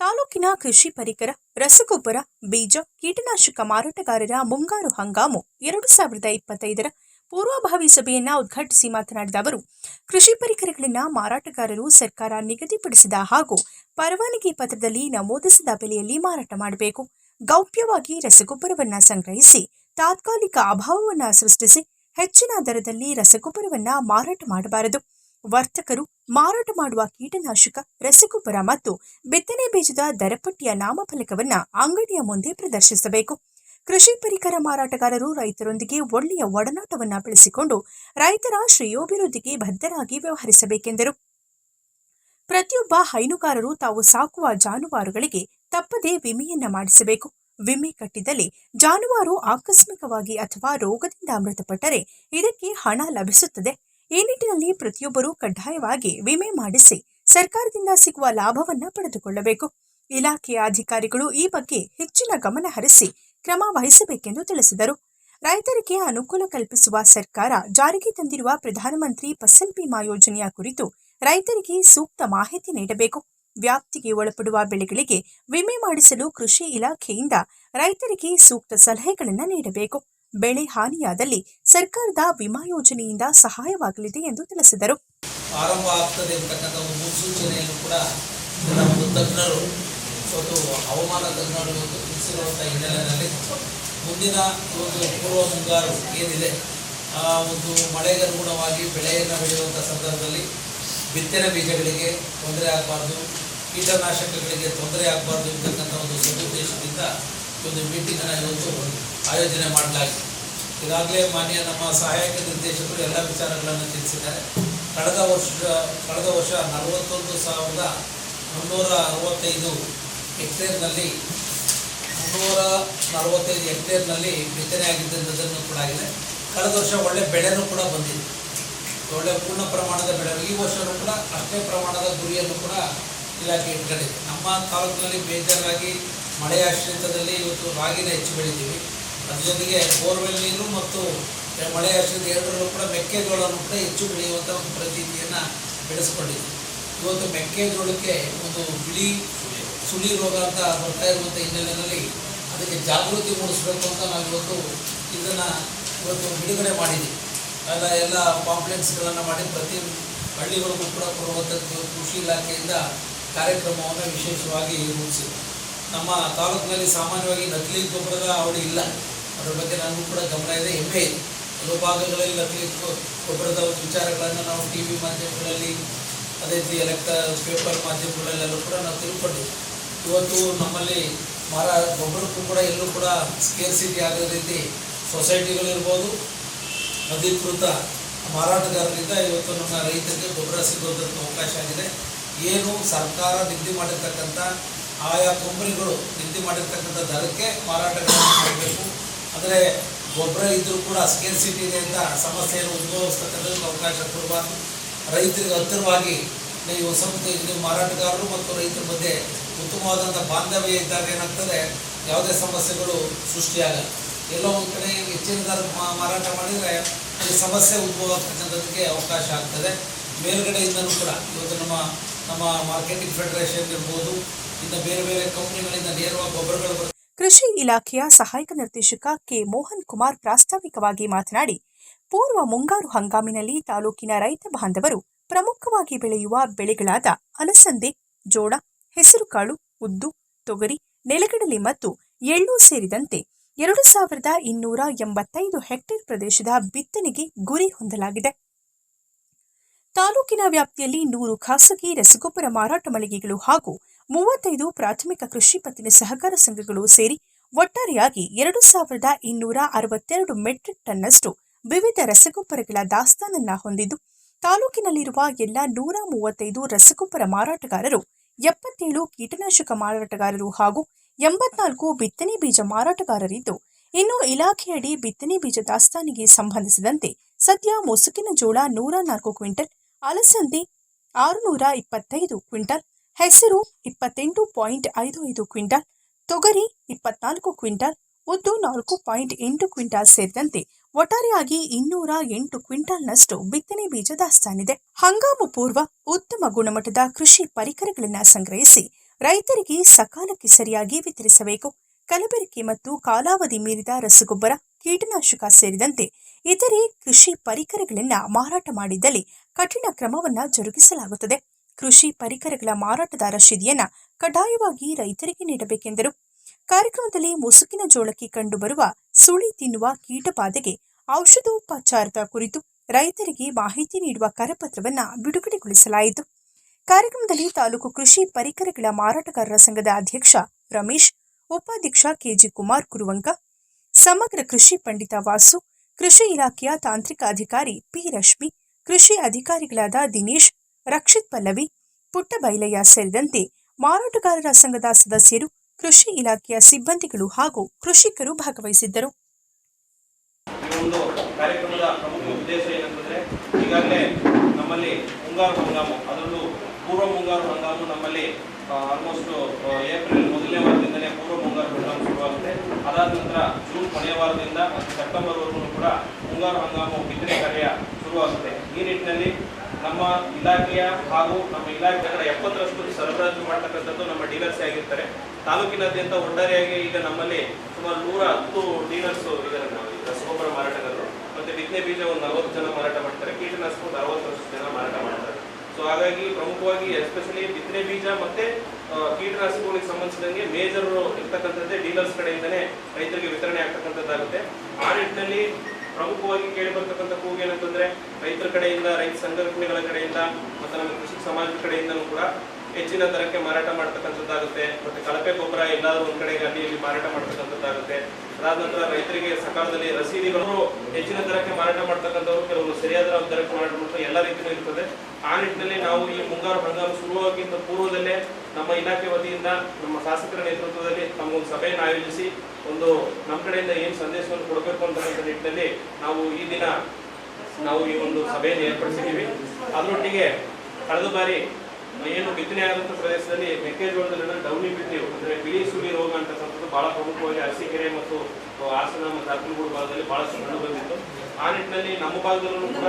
ತಾಲೂಕಿನ ಕೃಷಿ ಪರಿಕರ, ರಸಗೊಬ್ಬರ, ಬೀಜ, ಕೀಟನಾಶಕ ಮಾರಾಟಗಾರರ ಮುಂಗಾರು ಹಂಗಾಮು ಎರಡು ಸಾವಿರದ ಇಪ್ಪತ್ತೈದರ ಪೂರ್ವಭಾವಿ ಸಭೆಯನ್ನ ಉದ್ಘಾಟಿಸಿ ಮಾತನಾಡಿದ ಅವರು, ಕೃಷಿ ಪರಿಕರಗಳನ್ನು ಮಾರಾಟಗಾರರು ಸರ್ಕಾರ ನಿಗದಿಪಡಿಸಿದ ಹಾಗೂ ಪರವಾನಗಿ ಪತ್ರದಲ್ಲಿ ನಮೂದಿಸಿದ ಬೆಲೆಯಲ್ಲಿ ಮಾರಾಟ ಮಾಡಬೇಕು. ಗೌಪ್ಯವಾಗಿ ರಸಗೊಬ್ಬರವನ್ನ ಸಂಗ್ರಹಿಸಿ, ತಾತ್ಕಾಲಿಕ ಅಭಾವವನ್ನ ಸೃಷ್ಟಿಸಿ, ಹೆಚ್ಚಿನ ದರದಲ್ಲಿ ರಸಗೊಬ್ಬರವನ್ನ ಮಾರಾಟ ಮಾಡಬಾರದು. ವರ್ತಕರು ಮಾರಾಟ ಮಾಡುವ ಕೀಟನಾಶಕ, ರಸಗೊಬ್ಬರ ಮತ್ತು ಬಿತ್ತನೆ ಬೀಜದ ದರಪಟ್ಟಿಯ ನಾಮಫಲಕವನ್ನ ಅಂಗಡಿಯ ಮುಂದೆ ಪ್ರದರ್ಶಿಸಬೇಕು. ಕೃಷಿ ಪರಿಕರ ಮಾರಾಟಗಾರರು ರೈತರೊಂದಿಗೆ ಒಳ್ಳೆಯ ಒಡನಾಟವನ್ನ ಬೆಳೆಸಿಕೊಂಡು ರೈತರ ಶ್ರೇಯೋಭಿವೃದ್ಧಿಗೆ ಬದ್ಧರಾಗಿ ವ್ಯವಹರಿಸಬೇಕೆಂದರು. ಪ್ರತಿಯೊಬ್ಬ ಹೈನುಗಾರರು ತಾವು ಸಾಕುವ ಜಾನುವಾರುಗಳಿಗೆ ತಪ್ಪದೇ ವಿಮೆಯನ್ನ ಮಾಡಿಸಬೇಕು. ವಿಮೆ ಕಟ್ಟಿದಲ್ಲಿ ಜಾನುವಾರು ಆಕಸ್ಮಿಕವಾಗಿ ಅಥವಾ ರೋಗದಿಂದ ಮೃತಪಟ್ಟರೆ ಇದಕ್ಕೆ ಹಣ ಲಭಿಸುತ್ತದೆ. ಈ ನಿಟ್ಟಿನಲ್ಲಿ ಪ್ರತಿಯೊಬ್ಬರೂ ಕಡ್ಡಾಯವಾಗಿ ವಿಮೆ ಮಾಡಿಸಿ ಸರ್ಕಾರದಿಂದ ಸಿಗುವ ಲಾಭವನ್ನ ಪಡೆದುಕೊಳ್ಳಬೇಕು. ಇಲಾಖೆಯ ಅಧಿಕಾರಿಗಳು ಈ ಬಗ್ಗೆ ಹೆಚ್ಚಿನ ಗಮನ ಹರಿಸಿ ಕ್ರಮ ವಹಿಸಬೇಕೆಂದು ತಿಳಿಸಿದರು. ರೈತರಿಗೆ ಅನುಕೂಲ ಕಲ್ಪಿಸುವ ಸರ್ಕಾರ ಜಾರಿಗೆ ತಂದಿರುವ ಪ್ರಧಾನಮಂತ್ರಿ ಫಸಲ್ ಬಿಮಾ ಯೋಜನೆಯ ಕುರಿತು ರೈತರಿಗೆ ಸೂಕ್ತ ಮಾಹಿತಿ ನೀಡಬೇಕು. ವ್ಯಾಪ್ತಿಗೆ ಒಳಪಡುವ ಬೆಳೆಗಳಿಗೆ ವಿಮೆ ಮಾಡಿಸಲು ಕೃಷಿ ಇಲಾಖೆಯಿಂದ ರೈತರಿಗೆ ಸೂಕ್ತ ಸಲಹೆಗಳನ್ನು ನೀಡಬೇಕು. ಬೆಳೆ ಹಾನಿಯಾದಲ್ಲಿ ಸರ್ಕಾರದ ವಿಮಾ ಯೋಜನೆಯಿಂದ ಸಹಾಯವಾಗಲಿದೆ ಎಂದು ತಿಳಿಸಿದರು. ಆರಂಭ ಆಗ್ತದೆ ಒಂದು ಹವಾಮಾನ ತಜ್ಞರು ತಿಳಿಸಿರುವಂಥ ಹಿನ್ನೆಲೆಯಲ್ಲಿ ಮುಂದಿನ ಒಂದು ಪೂರ್ವ ಮುಂಗಾರು ಏನಿದೆ, ಆ ಒಂದು ಮಳೆಗೆ ಅನುಗುಣವಾಗಿ ಬೆಳೆಯನ್ನು ಬೆಳೆಯುವಂಥ ಸಂದರ್ಭದಲ್ಲಿ ಬಿತ್ತನೆ ಬೀಜಗಳಿಗೆ ತೊಂದರೆ ಆಗಬಾರ್ದು, ಕೀಟನಾಶಕಗಳಿಗೆ ತೊಂದರೆ ಆಗಬಾರ್ದು ಅಂತಕ್ಕಂಥ ಒಂದು ಸದುದ್ದೇಶದಿಂದ ಒಂದು ಮೀಟಿಂಗನ್ನು ಇವತ್ತು ಆಯೋಜನೆ ಮಾಡಲಾಗಿದೆ. ಈಗಾಗಲೇ ಮಾನ್ಯ ನಮ್ಮ ಸಹಾಯಕ ನಿರ್ದೇಶಕರು ಎಲ್ಲ ವಿಚಾರಗಳನ್ನು ತಿಳಿಸಿದ್ದಾರೆ. ಕಳೆದ ವರ್ಷ ಕಳೆದ ವರ್ಷ ನಲವತ್ತೊಂದು ಸಾವಿರದ ಮುನ್ನೂರ ಅರವತ್ತೈದು ಹೆಕ್ಟೇರ್ನಲ್ಲಿ ಮುನ್ನೂರ ನಲವತ್ತೈದು ಹೆಕ್ಟೇರ್ನಲ್ಲಿ ಬಿತ್ತನೆ ಆಗಿದ್ದನ್ನು ಕೂಡ ಆಗಿದೆ. ಕಳೆದ ವರ್ಷ ಒಳ್ಳೆ ಬೆಳೆನೂ ಕೂಡ ಬಂದಿದೆ. ಒಳ್ಳೆ ಪೂರ್ಣ ಪ್ರಮಾಣದ ಬೆಳೆ ಈ ವರ್ಷವೂ ಕೂಡ ಅಷ್ಟೇ ಪ್ರಮಾಣದ ಗುರಿಯನ್ನು ಕೂಡ ಇಲಾಖೆ ಇಟ್ಕೊಂಡಿದೆ. ನಮ್ಮ ತಾಲೂಕಿನಲ್ಲಿ ಬೇಜಾರಾಗಿ ಮಳೆ ಆಶ್ರಿತದಲ್ಲಿ ಇವತ್ತು ರಾಗಿನ ಹೆಚ್ಚು ಬೆಳಿತೀವಿ. ಅದ್ರ ಜೊತೆಗೆ ಬೋರ್ವೆಲ್ ನೀರು ಮತ್ತು ಮಳೆ ಆಶ್ರಿತ ಎರಡರಲ್ಲೂ ಕೂಡ ಮೆಕ್ಕೆಜೋಳವನ್ನು ಕೂಡ ಹೆಚ್ಚು ಬೆಳೆಯುವಂಥ ಒಂದು ಪ್ರತೀತಿಯನ್ನು ಬೆಳೆಸ್ಕೊಂಡಿದ್ದೀವಿ. ಇವತ್ತು ಮೆಕ್ಕೆಜೋಳಕ್ಕೆ ಒಂದು ಬಿಳಿ ಸುಳಿ ರೋಗ ಅಂತ ಬರ್ತಾ ಇರುವಂಥ ಹಿನ್ನೆಲೆಯಲ್ಲಿ ಅದಕ್ಕೆ ಜಾಗೃತಿ ಮೂಡಿಸ್ಬೇಕು ಅಂತ ನಾವು ಇವತ್ತು ಇದನ್ನು ಇವತ್ತು ಬಿಡುಗಡೆ ಮಾಡಿದ್ದೀವಿ ಎಲ್ಲ ಎಲ್ಲ ಪಾಂಪ್ಲೆಟ್ಸ್ಗಳನ್ನು ಮಾಡಿ ಪ್ರತಿ ಹಳ್ಳಿಗಳಿಗೂ ಕೂಡ ಕೊಡುವಂಥದ್ದು ಕೃಷಿ ಇಲಾಖೆಯಿಂದ ಕಾರ್ಯಕ್ರಮವನ್ನು ವಿಶೇಷವಾಗಿ ರೂಪಿಸಿದೆ ನಮ್ಮ ತಾಲೂಕಿನಲ್ಲಿ ಸಾಮಾನ್ಯವಾಗಿ ನಕಲಿ ಗೊಬ್ಬರದ ಅವಳಿ ಇಲ್ಲ. ಅದರ ಬಗ್ಗೆ ನನಗೂ ಕೂಡ ಗಮನ ಇದೆ, ಹೆಮ್ಮೆ ಇದೆ. ಕೆಲವು ಭಾಗಗಳಲ್ಲಿ ನಕಲಿ ಗೊಬ್ಬರದ ವಿಚಾರಗಳನ್ನು ನಾವು ಟಿ ವಿ ಮಾಧ್ಯಮಗಳಲ್ಲಿ, ಅದೇ ರೀತಿ ಎಲೆಕ್ಟ ಪೇಪರ್ ಮಾಧ್ಯಮಗಳಲ್ಲೆಲ್ಲೂ ಕೂಡ ನಾವು ತಿಳ್ಕೊಂಡಿದ್ದೀವಿ ಇವತ್ತು ನಮ್ಮಲ್ಲಿ ಮರ ಗೊಬ್ಬರಕ್ಕೂ ಕೂಡ ಎಲ್ಲೂ ಕೂಡ ಸ್ಕೇರ್ಸಿಟಿ ಆಗೋ ರೀತಿ ಸೊಸೈಟಿಗಳಿರ್ಬೋದು ಅಧಿಕೃತ ಮಾರಾಟಗಾರರಿಂದ ಇವತ್ತು ನಮ್ಮ ರೈತರಿಗೆ ಗೊಬ್ಬರ ಸಿಗೋದಕ್ಕೆ ಅವಕಾಶ ಆಗಿದೆ. ಏನು ಸರ್ಕಾರ ನಿಗದಿ ಮಾಡಿರ್ತಕ್ಕಂಥ ಆಯಾ ಕಂಪನಿಗಳು ನಿಗದಿ ಮಾಡಿರ್ತಕ್ಕಂಥ ದರಕ್ಕೆ ಮಾರಾಟಗಳನ್ನು ಮಾಡಬೇಕು. ಅಂದರೆ ಗೊಬ್ಬರ ಇದ್ದರೂ ಕೂಡ ಸ್ಕೇರ್ಸಿಟಿ ಇದೆ ಅಂತ ಸಮಸ್ಯೆಯನ್ನು ಉದ್ಭವಿಸ್ತಕ್ಕಂಥದ್ದು ಅವಕಾಶ ಕೊಡಬಾರ್ದು. ರೈತರಿಗೆ ಹತ್ತಿರವಾಗಿ ನೀವು ಸಂಸ್ಥೆ ಮಾರಾಟಗಾರರು ಮತ್ತು ರೈತರ ಮಧ್ಯೆ ಉತ್ತಮವಾದಂಥ ಬಾಂಧವ್ಯ ಇದ್ದಾಗ ಏನಾಗ್ತದೆ? ಯಾವುದೇ ಸಮಸ್ಯೆಗಳು ಸೃಷ್ಟಿಯಾಗಲ್ಲ. ಎಲ್ಲೋ ಒಂದು ಕಡೆ ಹೆಚ್ಚಿನ ದರ ಮಾರಾಟ ಮಾಡಿದರೆ ಅಲ್ಲಿ ಸಮಸ್ಯೆ ಉದ್ಭವ ಆಗ್ತಕ್ಕಂಥದ್ದಕ್ಕೆ ಅವಕಾಶ ಆಗ್ತದೆ. ಮೇಲ್ಗಡೆಯಿಂದನೂ ಕೂಡ. ಇವತ್ತು ನಮ್ಮ ನಮ್ಮ ಮಾರ್ಕೆಟಿಂಗ್ ಫೆಡರೇಷನ್ ಇರ್ಬೋದು, ಇನ್ನು ಬೇರೆ ಬೇರೆ ಕಂಪ್ನಿಗಳಿಂದ ನೇರವಾಗಿ ಗೊಬ್ಬರಗಳು ಕೃಷಿ ಇಲಾಖೆಯ ಸಹಾಯಕ ನಿರ್ದೇಶಕ ಕೆ. ಮೋಹನ್ ಕುಮಾರ್ ಪ್ರಾಸ್ತಾವಿಕವಾಗಿ ಮಾತನಾಡಿ, ಪೂರ್ವ ಮುಂಗಾರು ಹಂಗಾಮಿನಲ್ಲಿ ತಾಲೂಕಿನ ರೈತ ಬಾಂಧವರು ಪ್ರಮುಖವಾಗಿ ಬೆಳೆಯುವ ಬೆಳೆಗಳಾದ ಅಲಸಂದೆ, ಜೋಳ ಹೆಸರುಕಾಳು ಉದ್ದು, ತೊಗರಿ, ನೆಲಗಡಲೆ ಮತ್ತು ಎಳ್ಳು ಸೇರಿದಂತೆ ಎರಡು ಸಾವಿರದ ಇನ್ನೂರ ಎಂಬತ್ತೈದು ಹೆಕ್ಟೇರ್ ಪ್ರದೇಶದ ಬಿತ್ತನೆಗೆ ಗುರಿ ಹೊಂದಲಾಗಿದೆ. ತಾಲೂಕಿನ ವ್ಯಾಪ್ತಿಯಲ್ಲಿ ನೂರು ಖಾಸಗಿ ರಸಗೊಬ್ಬರ ಮಾರಾಟ ಮಳಿಗೆಗಳು ಹಾಗೂ ಮೂವತ್ತೈದು ಪ್ರಾಥಮಿಕ ಕೃಷಿ ಪತ್ತಿನ ಸಹಕಾರ ಸಂಘಗಳು ಸೇರಿ ಒಟ್ಟಾರೆಯಾಗಿ ಎರಡು ಸಾವಿರದ ಇನ್ನೂರ ಅರವತ್ತೆರಡು ಮೆಟ್ರಿಕ್ ಟನ್ನಷ್ಟು ವಿವಿಧ ರಸಗೊಬ್ಬರಗಳ ದಾಸ್ತಾನನ್ನ ಹೊಂದಿದ್ದು, ತಾಲೂಕಿನಲ್ಲಿರುವ ಎಲ್ಲ ನೂರ ಮೂವತ್ತೈದು ರಸಗೊಬ್ಬರ ಮಾರಾಟಗಾರರು ಎಪ್ಪತ್ತೇಳು ಕೀಟನಾಶಕ ಮಾರಾಟಗಾರರು ಹಾಗೂ ಎಂಬತ್ನಾಲ್ಕು ಬಿತ್ತನೆ ಬೀಜ ಮಾರಾಟಗಾರರಿದ್ದು, ಇನ್ನು ಇಲಾಖೆಯಡಿ ಬಿತ್ತನೆ ಬೀಜ ದಾಸ್ತಾನಿಗೆ ಸಂಬಂಧಿಸಿದಂತೆ ಸದ್ಯ ಮುಸುಕಿನ ಜೋಳ ನೂರ ನಾಲ್ಕು ಕ್ವಿಂಟಲ್, ಅಲಸಂದಿ ಆರುನೂರ ಇಪ್ಪತ್ತೈದು ಕ್ವಿಂಟಲ್, ಹೆಸರು ಇಪ್ಪತ್ತೆಂಟು ಪಾಯಿಂಟ್ ಐದು ಐದು ಕ್ವಿಂಟಲ್, ತೊಗರಿ ಇಪ್ಪತ್ನಾಲ್ಕು ಕ್ವಿಂಟಲ್, ಉದ್ದು ನಾಲ್ಕು ಪಾಯಿಂಟ್ ಎಂಟು ಕ್ವಿಂಟಲ್ ಸೇರಿದಂತೆ ಒಟ್ಟಾರೆಯಾಗಿ ಇನ್ನೂರ ಎಂಟು ಕ್ವಿಂಟಾಲ್ನಷ್ಟು ಬಿತ್ತನೆ ಬೀಜ ದಾಸ್ತಾನಿದೆ ಹಂಗಾಮು ಪೂರ್ವ ಉತ್ತಮ ಗುಣಮಟ್ಟದ ಕೃಷಿ ಪರಿಕರಗಳನ್ನು ಸಂಗ್ರಹಿಸಿ ರೈತರಿಗೆ ಸಕಾಲಕ್ಕೆ ಸರಿಯಾಗಿ ವಿತರಿಸಬೇಕು. ಕಲಬೆರಕೆ ಮತ್ತು ಕಾಲಾವಧಿ ಮೀರಿದ ರಸಗೊಬ್ಬರ, ಕೀಟನಾಶಕ ಸೇರಿದಂತೆ ಇತರೆ ಕೃಷಿ ಪರಿಕರಗಳನ್ನು ಮಾರಾಟ ಮಾಡಿದ್ದಲ್ಲಿ ಕಠಿಣ ಕ್ರಮವನ್ನು ಜರುಗಿಸಲಾಗುತ್ತದೆ. ಕೃಷಿ ಪರಿಕರಗಳ ಮಾರಾಟದ ರಶೀದಿಯನ್ನು ಕಡ್ಡಾಯವಾಗಿ ರೈತರಿಗೆ ನೀಡಬೇಕೆಂದರು. ಕಾರ್ಯಕ್ರಮದಲ್ಲಿ ಮುಸುಕಿನ ಜೋಳಕ್ಕೆ ಕಂಡುಬರುವ ಸುಳಿ ತಿನ್ನುವ ಕೀಟಬಾಧೆಗೆ ಔಷಧೋಪಚಾರದ ಕುರಿತು ರೈತರಿಗೆ ಮಾಹಿತಿ ನೀಡುವ ಕರಪತ್ರವನ್ನು ಬಿಡುಗಡೆಗೊಳಿಸಲಾಯಿತು. ಕಾರ್ಯಕ್ರಮದಲ್ಲಿ ತಾಲೂಕು ಕೃಷಿ ಪರಿಕರಗಳ ಮಾರಾಟಗಾರರ ಸಂಘದ ಅಧ್ಯಕ್ಷ ರಮೇಶ್, ಉಪಾಧ್ಯಕ್ಷ ಕೆಜಿ ಕುಮಾರ್ ಕುರುವಂಕ ಸಮಗ್ರ ಕೃಷಿ ಪಂಡಿತ ವಾಸು, ಕೃಷಿ ಇಲಾಖೆಯ ತಾಂತ್ರಿಕ ಅಧಿಕಾರಿ ಪಿ ರಶ್ಮಿ, ಕೃಷಿ ಅಧಿಕಾರಿಗಳಾದ ದಿನೇಶ್, ರಕ್ಷಿತ್ ಪಲ್ಲವಿ, ಪುಟ್ಟಬೈಲಯ್ಯ ಸೇರಿದಂತೆ ಮಾರಾಟಗಾರರ ಸಂಘದ ಸದಸ್ಯರು, ಕೃಷಿ ಇಲಾಖೆಯ ಸಿಬ್ಬಂದಿಗಳು ಹಾಗೂ ಕೃಷಿಕರು ಭಾಗವಹಿಸಿದ್ದರು. ಈ ಒಂದು ಕಾರ್ಯಕ್ರಮದ ಪ್ರಮುಖ ಉದ್ದೇಶ ಏನಂತಂದ್ರೆ, ಈಗಾಗಲೇ ನಮ್ಮಲ್ಲಿ ಮುಂಗಾರು ಹಂಗಾಮು, ಅದರಲ್ಲೂ ಪೂರ್ವ ಮುಂಗಾರು ಹಂಗಾಮು ನಮ್ಮಲ್ಲಿ ಆಲ್ಮೋಸ್ಟ್ ಏಪ್ರಿಲ್ ಮೊದಲನೇ ವಾರದಿಂದಲೇ ಪೂರ್ವ ಮುಂಗಾರು ಹಂಗಾಮು ಶುರುವಾಗುತ್ತೆ. ಅದಾದ ನಂತರ ಜೂನ್ ಕೊನೆಯ ವಾರದಿಂದ ಸೆಪ್ಟೆಂಬರ್ ಸೆಪ್ಟೆಂಬರ್ವರೆಗೂ ಕೂಡ ಮುಂಗಾರು ಹಂಗಾಮು ಬಿತ್ತನೆ ಕಾರ್ಯ ಶುರುವಾಗುತ್ತೆ. ಈ ನಿಟ್ಟಿನಲ್ಲಿ ನಮ್ಮ ಇಲಾಖೆಯ ಹಾಗೂ ನಮ್ಮ ಇಲಾಖೆಗಳ ಎಪ್ಪತ್ತರಷ್ಟು ಸರಬರಾಜು ಮಾಡ್ತಕ್ಕಂಥದ್ದು ನಮ್ಮ ಡೀಲರ್ಸ್ ಆಗಿರ್ತಾರೆ. ತಾಲೂಕಿನಾದ್ಯಂತ ಒಟ್ಟಾರೆಯಾಗಿ ಈಗ ನಮ್ಮಲ್ಲಿ ಸುಮಾರು ನೂರ ಹತ್ತು ಡೀಲರ್ಸ್ ಈಗ ರಸಗೊಬ್ಬರ ಮಾರಾಟಗಾರರು. ಮತ್ತೆ ಬಿತ್ತನೆ ಬೀಜ ಒಂದು ನಲವತ್ತು ಜನ ಮಾರಾಟ ಮಾಡ್ತಾರೆ, ಕೀಟನಾಶಕ ಒಂದು ಅರವತ್ತರಷ್ಟು ಜನ ಮಾರಾಟ ಮಾಡ್ತಾರೆ. ಸೊ ಹಾಗಾಗಿ ಪ್ರಮುಖವಾಗಿ ಎಸ್ಪೆಷಲಿ ಬಿತ್ತನೆ ಬೀಜ ಮತ್ತೆ ಕೀಟನಾಶಕಗಳಿಗೆ ಸಂಬಂಧಿಸಿದಂಗೆ ಮೇಜರ್ ಇರ್ತಕ್ಕಂಥದ್ದೇ ಡೀಲರ್ಸ್ ಕಡೆಯಿಂದನೇ ರೈತರಿಗೆ ವಿತರಣೆ ಆಗ್ತಕ್ಕಂಥದ್ದಾಗುತ್ತೆ. ಆ ನಿಟ್ಟಿನಲ್ಲಿ ಪ್ರಮುಖವಾಗಿ ಕೇಳಿ ಬರ್ತಕ್ಕಂಥ ಕೂಗು ಏನಂತಂದ್ರೆ ರೈತರ ಕಡೆಯಿಂದ, ರೈತ ಸಂಘಟನೆಗಳ ಕಡೆಯಿಂದ, ಮತ್ತೆ ನಮ್ಮ ಕೃಷಿ ಸಮಾಜದ ಕಡೆಯಿಂದಲೂ ಕೂಡ ಹೆಚ್ಚಿನ ದರಕ್ಕೆ ಮಾರಾಟ ಮಾಡ್ತಕ್ಕಂಥದ್ದಾಗುತ್ತೆ. ಮತ್ತೆ ಕಳಪೆ ಗೊಬ್ಬರ ಎಲ್ಲಾದರೂ ಒಂದು ಕಡೆಗೆ ಅಲ್ಲಿ ಇಲ್ಲಿ ಮಾರಾಟ ಮಾಡ್ತಕ್ಕಂಥದ್ದಾಗುತ್ತೆ. ಅದಾದ ನಂತರ ರೈತರಿಗೆ ಸಕಾಲದಲ್ಲಿ ರಸೀದಿಗಳು ಹೆಚ್ಚಿನ ದರಕ್ಕೆ ಮಾರಾಟ ಮಾಡ್ತಕ್ಕಂಥವ್ರು ಕೆಲವರು ಸರಿಯಾದ ದರಕ್ಕೆ ಮಾರಾಟ ಮಾಡ್ತಾರೆ, ಎಲ್ಲ ರೀತಿಯೂ ಇರ್ತದೆ. ಆ ನಿಟ್ಟಿನಲ್ಲಿ ನಾವು ಈ ಮುಂಗಾರು ಹಂಗಾರು ಶುರುವಾಗಿಂತ ಪೂರ್ವದಲ್ಲೇ ನಮ್ಮ ಇಲಾಖೆ ವತಿಯಿಂದ, ನಮ್ಮ ಶಾಸಕರ ನೇತೃತ್ವದಲ್ಲಿ ತಮ್ಮೊಂದು ಸಭೆಯನ್ನು ಆಯೋಜಿಸಿ ಒಂದು ನಮ್ಮ ಕಡೆಯಿಂದ ಏನು ಸಂದೇಶವನ್ನು ಕೊಡಬೇಕು ಅಂತಕ್ಕಂಥ ನಿಟ್ಟಿನಲ್ಲಿ ನಾವು ಈ ದಿನ ನಾವು ಈ ಒಂದು ಸಭೆಯನ್ನು ಏರ್ಪಡಿಸಿದ್ದೀವಿ. ಅದರೊಟ್ಟಿಗೆ ಕಳೆದ ಬಾರಿ ಏನು ಬಿತ್ತನೆ ಆದಂಥ ಪ್ರದೇಶದಲ್ಲಿ ಮೆಕ್ಕೆಜೋಳದಲ್ಲಿ ಡೌನಿ ಬಿತ್ತೀವಿ. ಅಂದ್ರೆ ಬಿಳಿ ಸುಳಿ ರೋಗ ಅಂತಕ್ಕಂಥದ್ದು ಬಹಳ ಪ್ರಮುಖವಾಗಿ ಅರಸೀಕೆರೆ ಮತ್ತು ಹಾಸನ ಮತ್ತು ಅರ್ಕಲಗೂಡು ಭಾಗದಲ್ಲಿ ಬಹಳಷ್ಟು ಕಂಡು ಬಂದಿತ್ತು. ಆ ನಿಟ್ಟಿನಲ್ಲಿ ನಮ್ಮ ಭಾಗದಲ್ಲೂ ಕೂಡ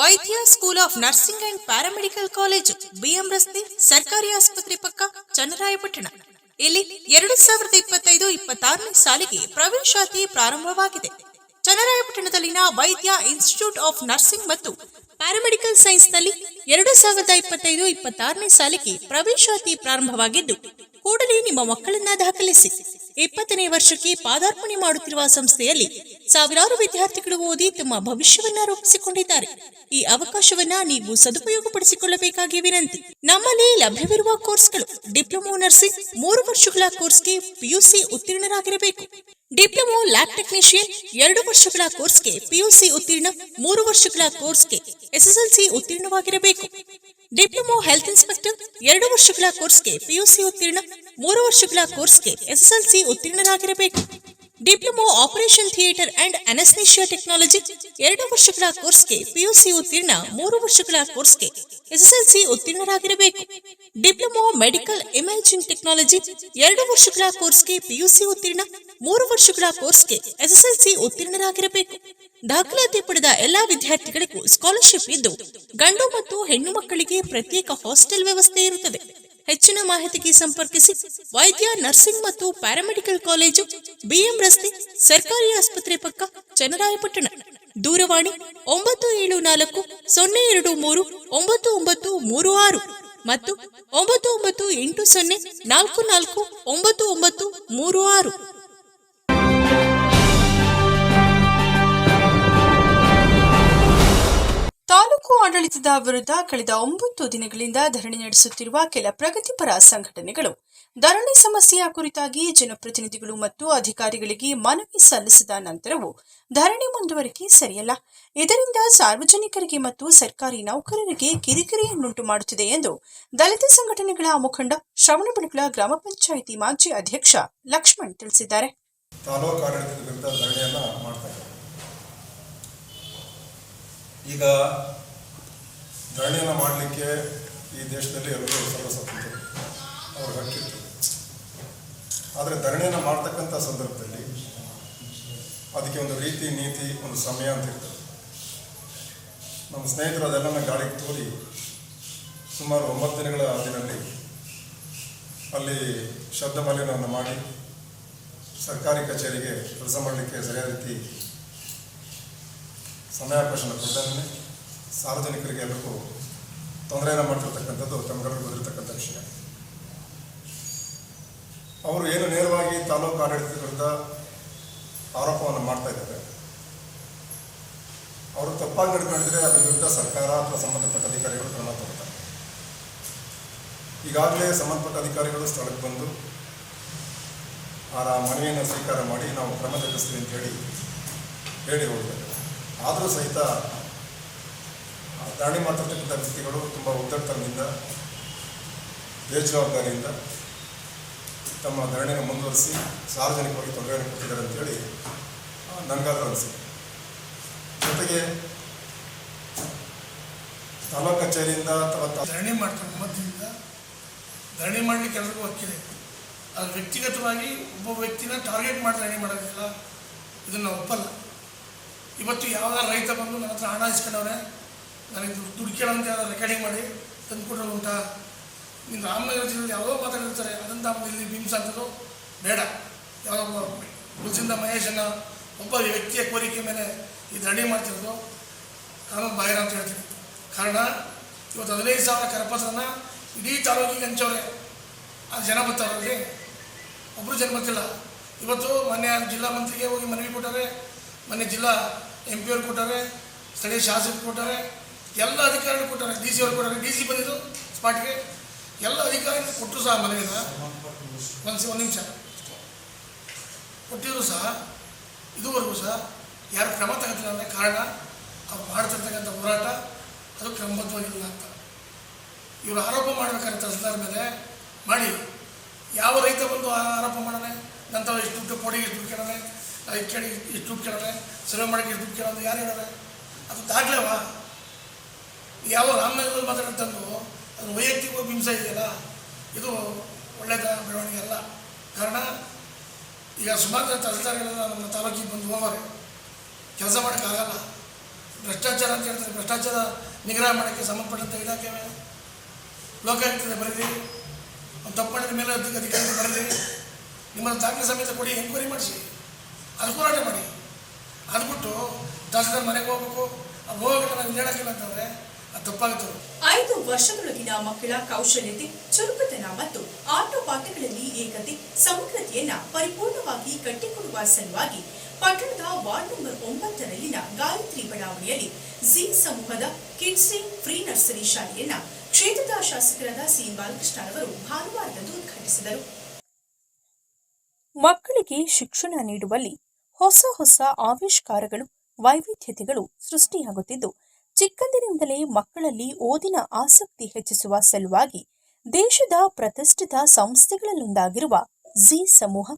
Vaidya school of nursing and paramedical college BM ರಸ್ತೆ, ಸರ್ಕಾರಿ ಆಸ್ಪತ್ರೆ ಪಕ್ಕ, ಚನ್ನರಾಯಪಟ್ಟಣ. ಇಲ್ಲಿ ಎರಡು ಸಾವಿರದ ಇಪ್ಪತ್ತೈದು, ಇಪ್ಪತ್ತಾರನೇ ಸಾಲಿಗೆ ಪ್ರವೇಶಾತಿ ಪ್ರಾರಂಭವಾಗಿದೆ. ಚನ್ನರಾಯಪಟ್ಟಣದಲ್ಲಿನ ವೈದ್ಯ ಇನ್ಸ್ಟಿಟ್ಯೂಟ್ ಆಫ್ ನರ್ಸಿಂಗ್ ಮತ್ತು ಪ್ಯಾರಾಮೆಡಿಕಲ್ ಸೈನ್ಸ್ನಲ್ಲಿ ಎರಡು ಸಾವಿರದ ಇಪ್ಪತ್ತೈದು ಇಪ್ಪತ್ತಾರನೇ ಸಾಲಿಗೆ ಪ್ರವೇಶಾತಿ ಪ್ರಾರಂಭವಾಗಿದ್ದು, ಕೂಡಲೇ ನಿಮ್ಮ ಮಕ್ಕಳನ್ನ ದಾಖಲಿಸಿ. ಇಪ್ಪತ್ತನೇ ವರ್ಷಕ್ಕೆ ಪಾದಾರ್ಪಣೆ ಮಾಡುತ್ತಿರುವ ಸಂಸ್ಥೆಯಲ್ಲಿ ಸಾವಿರಾರು ವಿದ್ಯಾರ್ಥಿಗಳು ಓದಿ ತಮ್ಮ ಭವಿಷ್ಯವನ್ನ ರೂಪಿಸಿಕೊಂಡಿದ್ದಾರೆ. ಈ ಅವಕಾಶವನ್ನ ನೀವು ಸದುಪಯೋಗಪಡಿಸಿಕೊಳ್ಳಬೇಕಾಗಿ ವಿನಂತಿ. ನಮ್ಮಲ್ಲಿ ಲಭ್ಯವಿರುವ ಕೋರ್ಸ್ಗಳು ಡಿಪ್ಲೊಮೊ ನರ್ಸಿಂಗ್, ಮೂರು ವರ್ಷಗಳ ಕೋರ್ಸ್ಗೆ ಪಿಯುಸಿ ಉತ್ತೀರ್ಣರಾಗಿರಬೇಕು. ಡಿಪ್ಲೊಮೊ ಲ್ಯಾಬ್ ಟೆಕ್ನಿಷಿಯನ್ ಎರಡು ವರ್ಷಗಳ ಕೋರ್ಸ್ಗೆ ಪಿಯುಸಿ ಉತ್ತೀರ್ಣ, ಮೂರು ವರ್ಷಗಳ ಕೋರ್ಸ್ಗೆ ಎಸ್ಎಸ್ಎಲ್ಸಿ ಉತ್ತೀರ್ಣವಾಗಿರಬೇಕು. ಡಿಪ್ಲೊಮೊ ಹೆಲ್ತ್ ಇನ್ಸ್ಪೆಕ್ಟರ್ ಎರಡು ವರ್ಷಗಳ ಕೋರ್ಸ್ಗೆ ಪಿಯುಸಿ ಉತ್ತೀರ್ಣ, ಮೂರು ವರ್ಷಗಳ ಕೋರ್ಸ್ಗೆ SSLC ಉತ್ತೀರ್ಣರಾಗಿರಬೇಕು. Diploma operation theatre and anaesthesia technology ಎರಡು ವರ್ಷಗಳ ಕೋರ್ಸ್ಗೆ ಪಿಯುಸಿ ಉತ್ತೀರ್ಣ, ಮೂರು ವರ್ಷಗಳ ಕೋರ್ಸ್ಗೆ ಎಸ್ಎಸ್ಎಲ್ಸಿ ಉತ್ತೀರ್ಣರಾಗಿರಬೇಕು. ಡಿಪ್ಲೊಮೊ ಮೆಡಿಕಲ್ ಇಮೇಜಿಂಗ್ ಟೆಕ್ನಾಲಜಿ ಎರಡು ವರ್ಷಗಳ ಕೋರ್ಸ್ಗೆ ಪಿಯುಸಿ ಉತ್ತೀರ್ಣ ಮೂರು ವರ್ಷಗಳ ಕೋರ್ಸ್ಗೆ ಎಸ್ಎಸ್ಎಲ್ಸಿ ಉತ್ತೀರ್ಣರಾಗಿರಬೇಕು. ದಾಖಲಾತಿ ಪಡೆದ ಎಲ್ಲಾ ವಿದ್ಯಾರ್ಥಿಗಳಿಗೂ ಸ್ಕಾಲರ್ಶಿಪ್ ಇದ್ದು, ಗಂಡು ಮತ್ತು ಹೆಣ್ಣು ಮಕ್ಕಳಿಗೆ ಪ್ರತ್ಯೇಕ ಹಾಸ್ಟೆಲ್ ವ್ಯವಸ್ಥೆ ಇರುತ್ತದೆ. ಹೆಚ್ಚಿನ ಮಾಹಿತಿಗೆ ಸಂಪರ್ಕಿಸಿ ವೈದ್ಯ, ನರ್ಸಿಂಗ್ ಮತ್ತು ಪ್ಯಾರಾಮೆಡಿಕಲ್ ಕಾಲೇಜು, ಬಿಎಂ ರಸ್ತೆ, ಸರ್ಕಾರಿ ಆಸ್ಪತ್ರೆ ಪಕ್ಕ ಚನ್ನರಾಯಪಟ್ಟಣ. ದೂರವಾಣಿ ಒಂಬತ್ತು ಏಳು ನಾಲ್ಕು ಸೊನ್ನೆ ಎರಡು ಮೂರು ಒಂಬತ್ತು ಒಂಬತ್ತು ಮೂರು ಆರು ಮತ್ತು ಒಂಬತ್ತು ಒಂಬತ್ತು ಎಂಟು ಸೊನ್ನೆ ನಾಲ್ಕು ನಾಲ್ಕು ಒಂಬತ್ತು ಒಂಬತ್ತು ಮೂರು ಆರು. ತಾಲೂಕು ಆಡಳಿತದ ವಿರುದ್ಧ ಕಳೆದ ಒಂಬತ್ತು ದಿನಗಳಿಂದ ಧರಣಿ ನಡೆಸುತ್ತಿರುವ ಕೆಲ ಪ್ರಗತಿಪರ ಸಂಘಟನೆಗಳು. ಧರಣಿ ಸಮಸ್ಯೆಯ ಕುರಿತಾಗಿ ಜನಪ್ರತಿನಿಧಿಗಳು ಮತ್ತು ಅಧಿಕಾರಿಗಳಿಗೆ ಮನವಿ ಸಲ್ಲಿಸಿದ ನಂತರವೂ ಧರಣಿ ಮುಂದುವರಿಕೆ ಸರಿಯಲ್ಲ. ಇದರಿಂದ ಸಾರ್ವಜನಿಕರಿಗೆ ಮತ್ತು ಸರ್ಕಾರಿ ನೌಕರರಿಗೆ ಕಿರಿಕಿರಿಯನ್ನುಂಟು ಮಾಡುತ್ತಿದೆ ಎಂದು ದಲಿತ ಸಂಘಟನೆಗಳ ಮುಖಂಡ ಶ್ರವಣಬೆಳಗೊಳ ಗ್ರಾಮ ಪಂಚಾಯಿತಿ ಮಾಜಿ ಅಧ್ಯಕ್ಷ ಲಕ್ಷ್ಮಣ್ ತಿಳಿಸಿದ್ದಾರೆ ತಾಲೂಕು ಆಡಳಿತದ ವಿರುದ್ಧ ಧರಣಿಯನ್ನು ಮಾಡ್ತಾ ಇದ್ದಾರೆ ಈಗ ಧರಣಿಯನ್ನು ಮಾಡಲಿಕ್ಕೆ ಈ ದೇಶದಲ್ಲಿ ಎಲ್ಲರೂ ಸರ್ವಸ್ವತಂತ್ರರು ಅವ್ರ ಹಕ್ಕಿತ್ತು ಆದರೆ ಧರಣಿಯನ್ನು ಮಾಡ್ತಕ್ಕಂಥ ಸಂದರ್ಭದಲ್ಲಿ ಅದಕ್ಕೆ ಒಂದು ರೀತಿ, ನೀತಿ, ಒಂದು ಸಮಯ ಅಂತ ಇರ್ತದೆ. ನಮ್ಮ ಸ್ನೇಹಿತರು ಅದೆಲ್ಲನ ಗಾಳಿಗೆ ತೋರಿ ಸುಮಾರು ಒಂಬತ್ತು ದಿನಗಳ ದಿನದಲ್ಲಿ ಅಲ್ಲಿ ಶಬ್ದ ಮಾಲಿನ್ಯವನ್ನು ಮಾಡಿ ಸರ್ಕಾರಿ ಕಚೇರಿಗೆ ಕೆಲಸ ಮಾಡಲಿಕ್ಕೆ ಸರಿಯಾದ ರೀತಿ ಸಮಯಾವಕಾಶನ ಕೊಟ್ಟಂತೆ ಸಾರ್ವಜನಿಕರಿಗೆ ಎಲ್ಲರಿಗೂ ತೊಂದರೆಯನ್ನು ಮಾಡ್ತಿರ್ತಕ್ಕಂಥದ್ದು ತಮಗೆಲ್ಲರಿಗೂ ಗೊತ್ತಿರತಕ್ಕಂಥ ವಿಷಯ. ಅವರು ಏನು ನೇರವಾಗಿ ತಾಲೂಕು ಆಡಳಿತದ ವಿರುದ್ಧ ಆರೋಪವನ್ನು ಮಾಡ್ತಾ ಇದ್ದಾರೆ. ಅವರು ತಪ್ಪಾಗಿ ನಡ್ಕೊಂಡಿದ್ರೆ ಅದರ ವಿರುದ್ಧ ಸರ್ಕಾರ ಅಥವಾ ಸಂಬಂಧಪಟ್ಟ ಅಧಿಕಾರಿಗಳು ಕ್ರಮ ತಗೋತಾರೆ. ಈಗಾಗಲೇ ಸಂಬಂಧಪಟ್ಟ ಅಧಿಕಾರಿಗಳು ಸ್ಥಳಕ್ಕೆ ಬಂದು ಆ ಮನವಿಯನ್ನು ಸ್ವೀಕಾರ ಮಾಡಿ ನಾವು ಕ್ರಮ ಜರುಗಿಸ್ತೀವಿ ಅಂತ ಹೇಳಿ ಹೇಳಿ ಹೋಗಿದ್ದಾರೆ ಆದರೂ ಸಹಿತ ದಾಳಿ ಮಾಡ್ತಿರ್ತಕ್ಕಂಥ ವ್ಯಕ್ತಿಗಳು ತುಂಬ ಒತ್ತಡತನದಿಂದ ಬೇಜವಾಬ್ದಾರಿಯಿಂದ ತಮ್ಮ ಧರಣಿಯನ್ನು ಮುಂದುವರಿಸಿ ಸಾರ್ವಜನಿಕವಾಗಿ ತೊಂದರೆಯನ್ನು ಕೊಟ್ಟಿದ್ದಾರೆ ಅಂತೇಳಿ ನನಗಾದ್ರೂ ಅನಿಸಿದೆ ಜೊತೆಗೆ ತಾಲೂಕು ಕಚೇರಿಯಿಂದ ಅಥವಾ ಧರಣಿ ಮಾಡ್ತಾರೆ ಮಧ್ಯದಿಂದ ಧರಣಿ ಮಾಡಲಿಕ್ಕೆ ಎಲ್ರಿಗೂ ಹಕ್ಕಿದೆ ಅದು ವ್ಯಕ್ತಿಗತವಾಗಿ ಒಬ್ಬ ವ್ಯಕ್ತಿನ ಟಾರ್ಗೆಟ್ ಮಾಡಿ ಧರಣಿ ಮಾಡೋದಿಲ್ಲ. ಇದನ್ನು ಒಪ್ಪಲ್ಲ. ಇವತ್ತು ಯಾವ್ದಾರ ರೈತ ಬಂದು ನನ್ನ ಹತ್ರ ಹಣ ಇಸ್ಕೊಂಡವ್ರೆ ನನಗೆ ದುಡ್ಡು ದುಡ್ಡು ಕೇಳೋಂತ ರೆಕಾರ್ಡಿಂಗ್ ಮಾಡಿ ತಂದು ಅಂತ ಉಂಟಾ ನಿನ್ನ ರಾಮನಗರ ಜಿಲ್ಲೆಯಲ್ಲಿ ಯಾವುದೋ ಮಾತಾಡಿರ್ತಾರೆ ಅದನ್ನು ಮನೆಯಲ್ಲಿ ಇಲ್ಲಿ ಬಿಂಸ ಅಂತದ್ದು ಬೇಡ, ಯಾವುದೋ ಹುಲ್ಸಿಂದ ಮಹೇಶನ ಒಬ್ಬ ವ್ಯಕ್ತಿಯ ಕೋರಿಕೆ ಮೇಲೆ ಈ ಧರಣಿ ಮಾಡ್ತಿರೋದು. ಕಾನೂನು ಬಾಹಿರ ಅಂತ ಹೇಳ್ತೀನಿ. ಕಾರಣ, ಇವತ್ತು ಹದಿನೈದು ಸಾವಿರ ಕರಪತ್ರನ ಇಡೀ ತಾಲೂಕಿಗೆ ಹಂಚವ್ರೆ. ಆ ಜನ ಬರ್ತಾರಲ್ಲಿ ಒಬ್ಬರು ಜನ ಬರ್ತಿಲ್ಲ. ಇವತ್ತು ಮೊನ್ನೆ ಜಿಲ್ಲಾ ಮಂತ್ರಿಗೆ ಹೋಗಿ ಮನವಿ ಕೊಟ್ಟರೆ ಮೊನ್ನೆ ಜಿಲ್ಲಾ ಎಂ ಪಿ ಅವ್ರು ಕೊಟ್ಟಾರೆ ಸ್ಥಳೀಯ ಶಾಸಕರು ಕೊಟ್ಟಾರೆ ಎಲ್ಲ ಅಧಿಕಾರಿಗಳು ಕೊಟ್ಟಾರೆ ಡಿ ಸಿ ಅವ್ರು ಕೊಟ್ಟಾರೆ ಡಿ ಸಿ ಬಂದಿದ್ದು ಸ್ಪಾಟ್ಗೆ. ಎಲ್ಲ ಅಧಿಕಾರಿಗಳು ಕೊಟ್ಟರು ಸಹ ಮನವಿನ ಒಂದು ಒಂದು ನಿಮಿಷ. ಕೊಟ್ಟಿದ್ರು ಸಹ, ಇದುವರೆಗೂ ಸಹ ಯಾರು ಕ್ರಮ ತಗೋತಿಲ್ಲ ಅಂದರೆ ಕಾರಣ, ಅವ್ರು ಮಾಡ್ತಿರ್ತಕ್ಕಂಥ ಹೋರಾಟ, ಅದು ಕ್ರಮಬದ್ಧವಾಗಿಲ್ಲ ಅಂತ. ಇವರು ಆರೋಪ ಮಾಡ್ಬೇಕಾದ್ರೆ ತಹಸೀಲ್ದಾರ್ ಮೇಲೆ ಮಾಡಿ. ಯಾವ ರೈತ ಬಂದು ಆರೋಪ ಮಾಡೋಣ ನಂತರ ಇಷ್ಟು ದುಡ್ಡು ಕೊಡಿ, ಇಷ್ಟು ದುಡ್ಡು ಕೇಳೋಣ ಇದು ಕೇಳಿ ಇಷ್ಟು ದುಡ್ಡು ಕೇಳೋಣ ಸರ್ವೆ ಮಾಡೋಕ್ಕೆ ಇಷ್ಟು ದುಡ್ಡು ಕೇಳೋದು ಯಾರು ಹೇಳೋಣ ಅದು ದಾಖಲೆವಾ? ಯಾವ ರಾಮನಗರದಲ್ಲಿ ಮಾತಾಡ್ತಂದು ಅದು ವೈಯಕ್ತಿಕ ಹಿಂಸೆ ಇದೆಯಲ್ಲ, ಇದು ಒಳ್ಳೆಯದ ಬೆಳವಣಿಗೆ ಅಲ್ಲ. ಕಾರಣ, ಈಗ ಸುಮಾರು ತಹಸೀಲ್ದಾರ್ಗಳೆಲ್ಲ ನಮ್ಮ ತಾಲೂಕಿಗೆ ಬಂದು ಹೋಗೋರೆ. ಕೆಲಸ ಮಾಡೋಕ್ಕಾಗಲ್ಲ ಭ್ರಷ್ಟಾಚಾರ ಅಂತ ಹೇಳ್ತಾರೆ, ಭ್ರಷ್ಟಾಚಾರ ನಿಗ್ರಹ ಮಾಡೋಕ್ಕೆ ಸಂಬಂಧಪಟ್ಟಂಥ ಇಲಾಖೆ ಮೇಲೆ. ಲೋಕಾಯುಕ್ತದ ಬರೀರಿ. ಒಂದು ತಪ್ಪು ಮಾಡಿದ ಮೇಲೆ ಅಧಿಕ ಅಧಿಕಾರಿ ಬರೀರಿ. ನಿಮ್ಮ ದಾಖಲೆ ಸಮೇತ ಕೊಡಿ, ಎಂಕ್ವೈರಿ ಮಾಡಿಸಿ. ಅದು ಹೋರಾಟ ಮಾಡಿ ಅದು ಬಿಟ್ಟು ತಹಸೀಲ್ದಾರ್ ಮನೆಗೆ ಹೋಗ್ಬೇಕು. ಹೋಗ್ಬಿಟ್ಟು ನಾವು ನಾನು ಹೇಳಕ್ಕಿಲ್ಲ ಅಂತಂದ್ರೆ ಅದು ತಪ್ಪಾಗುತ್ತೆ. ಐದು ವರ್ಷದೊಳಗಿನ ಮಕ್ಕಳ ಕೌಶಲ್ಯತೆ ಚುರುಕುತನ ಮತ್ತು ಆಟೋಪಾಠಗಳಲ್ಲಿ ಏಕತೆ ಸಮಗ್ರತೆಯನ್ನ ಪರಿಪೂರ್ಣವಾಗಿ ಕಟ್ಟಿಕೊಡುವ ಸಲುವಾಗಿ ಪಟ್ಟಣದ ವಾರ್ಡ್ ನಂಬರ್ ಒಂಬತ್ತರಲ್ಲಿನ ಗಾಯತ್ರಿ ಬಡಾವಣೆಯಲ್ಲಿ ಜಿ ಸಮೂಹದ ಕಿಡ್ಸಿ ಫ್ರೀ ನರ್ಸರಿ ಶಾಲೆಯನ್ನ ಕ್ಷೇತ್ರದ ಶಾಸಕರಾದ ಸಿ ಬಾಲಕೃಷ್ಣ ಅವರು ಭಾನುವಾರದಂದು ಉದ್ಘಾಟಿಸಿದರು. ಮಕ್ಕಳಿಗೆ ಶಿಕ್ಷಣ ನೀಡುವಲ್ಲಿ ಹೊಸ ಹೊಸ ಆವಿಷ್ಕಾರಗಳು, ವೈವಿಧ್ಯತೆಗಳು ಸೃಷ್ಟಿಯಾಗುತ್ತಿದ್ದು, ಚಿಕ್ಕಂದಿನಿಂದಲೇ ಮಕ್ಕಳಲ್ಲಿ ಓದಿನ ಆಸಕ್ತಿ ಹೆಚ್ಚಿಸುವ ಸಲುವಾಗಿ ದೇಶದ ಪ್ರತಿಷ್ಠಿತ ಸಂಸ್ಥೆಗಳಲ್ಲೊಂದಾಗಿರುವ ಝಿ ಸಮೂಹ,